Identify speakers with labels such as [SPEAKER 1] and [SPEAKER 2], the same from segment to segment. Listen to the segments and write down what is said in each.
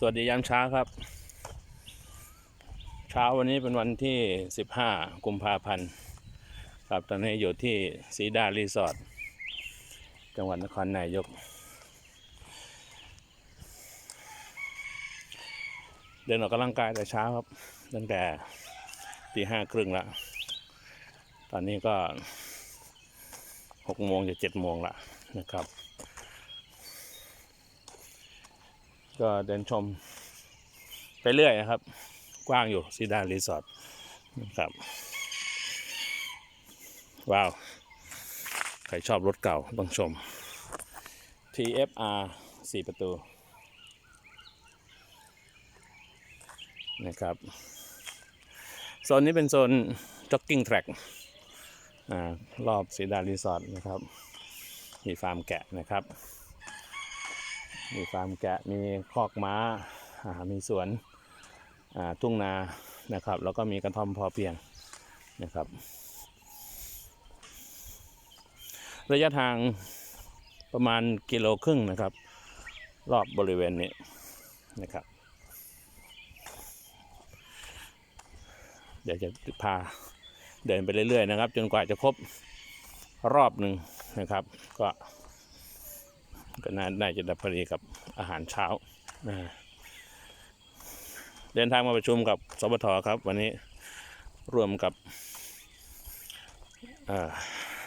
[SPEAKER 1] สวัสดียามเช้าครับ เช้าวันนี้เป็นวันที่ 15 กุมภาพันธ์ครับตอนนี้อยู่ที่สีดารีสอร์ทจังหวัดนครนายก เดินออกกำลังกายแต่เช้าครับ ตั้งแต่ตีห้าครึ่งละตอนนี้ก็หกโมงจะเจ็ดโมงละนะครับ ก็เดินชมไปเรื่อยนะครับ กว้างอยู่ซีดานรีสอร์ทนะครับ ว้าว ใครชอบรถเก่าต้องชม TFR 4 ประตู นะครับ โซนนี้เป็นโซนจ็อกกิ้งแทร็กรอบซีดานรีสอร์ทนะครับ มีฟาร์มแกะนะครับ มีฟาร์มแกะมีคอกม้ามีสวนทุ่งนานะครับ แล้วก็มีกระท่อมพอเพียงนะครับ ระยะทางประมาณกิโลครึ่งนะครับ รอบบริเวณนี้นะครับ เดี๋ยวจะพาเดินไปเรื่อยๆนะครับ จนกว่าจะครบรอบหนึ่งนะครับ ก็ ก็น่าน่าจะได้พอดีกับอาหารเช้าเดินทางมาประชุมกับสบทครับ วันนี้ร่วมกับ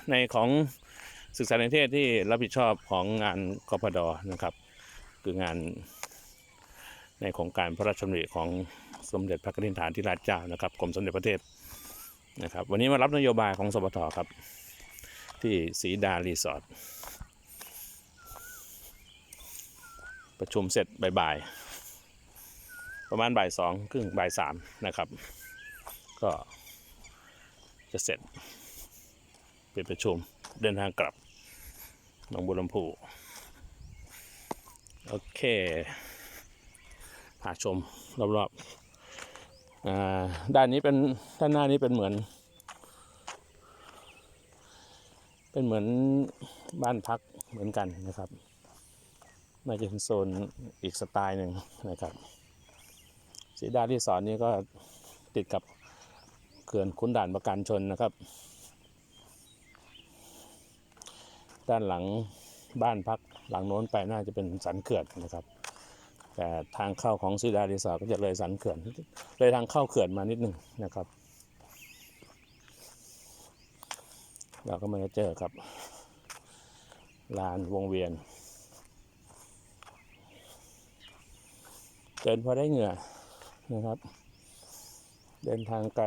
[SPEAKER 1] ในของศึกษาในเทศที่รับผิดชอบของงานกพดนะครับ คืองานในโครงการพระราชดำริของสมเด็จพระกนิษฐานธิราชเจ้านะครับกรมสมเด็จพระเทพนะครับ วันนี้มารับนโยบายของสบทครับ ที่ศรีดารีสอร์ท ประชุมเสร็จบ่ายๆประมาณบ่ายสองครึ่งบ่ายสามนะครับ ก็จะเสร็จเป็นประชุมเดินทางกลับหนองบัวลำพูโอเคพาชมรอบๆอ่าด้านนี้เป็นด้านหน้านี้เป็นเหมือน เป็นเหมือนบ้านพักเหมือนกันนะครับ น่าจะเป็นโซนอีกสไตล์หนึ่งนะครับสีดาที่สอนนี้ก็ติดกับเขื่อนขุนด่านประการชนนะครับ ด้านหลังบ้านพักหลังโน้นไปน่าจะเป็นสันเขื่อนนะครับ แต่ทางเข้าของซีดารีสอร์ทก็จะเลยสันเขื่อนเลยทางเข้าเขื่อนมานิดหนึ่งนะครับ เราก็มาเจอกับลานวงเวียน เดินพอได้เหงื่อนะครับ เดินทางไกล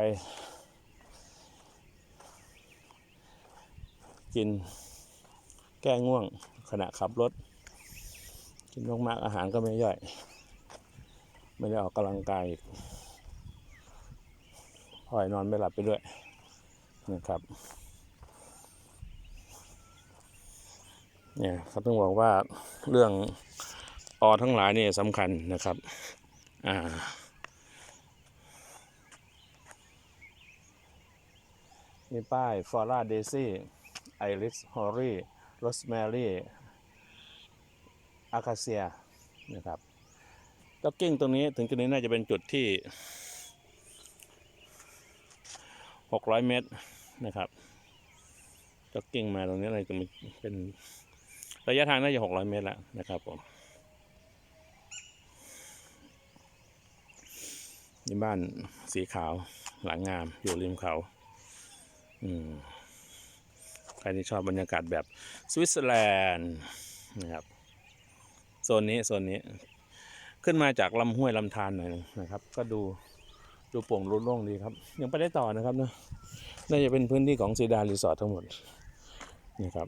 [SPEAKER 1] กินแก้ง่วงขณะขับรถ กินมากๆอาหารก็ไม่ย่อย ไม่ได้ออกกำลังกายอีกพลอยนอนไม่หลับไปด้วยนะครับเนี่ยเขาต้องบอกว่าเรื่อง อทั้งหลายนี่สำคัญนะครับอ่ามีป้ายฟอร่าเดซี่ไอริสฮอรี่โรสแมรี่อาคาเซียนะครับจ็อกกิ้งตรงนี้ถึงจุดนี้น่าจะเป็นจุดที่ 600 เมตรนะครับจ็อกกิ้งมาตรงนี้เลยจะมีเป็นระยะทางน่าจะ 600 เมตรแล้วนะครับผม นี่บ้านสีขาวหลังงามอยู่ริมเขา อืมใครที่ชอบบรรยากาศแบบสวิตเซอร์แลนด์นะครับโซนนี้โซนนี้ ขึ้นมาจากลำห้วยลำธารหน่อยนึงนะครับ ก็ดูดูโปร่งรุ่โล่งดีครับ ยังไปได้ต่อนะครับเนอะน่าจะเป็นพื้นที่ของซีดารีสอร์ททั้งหมดนี่ครับ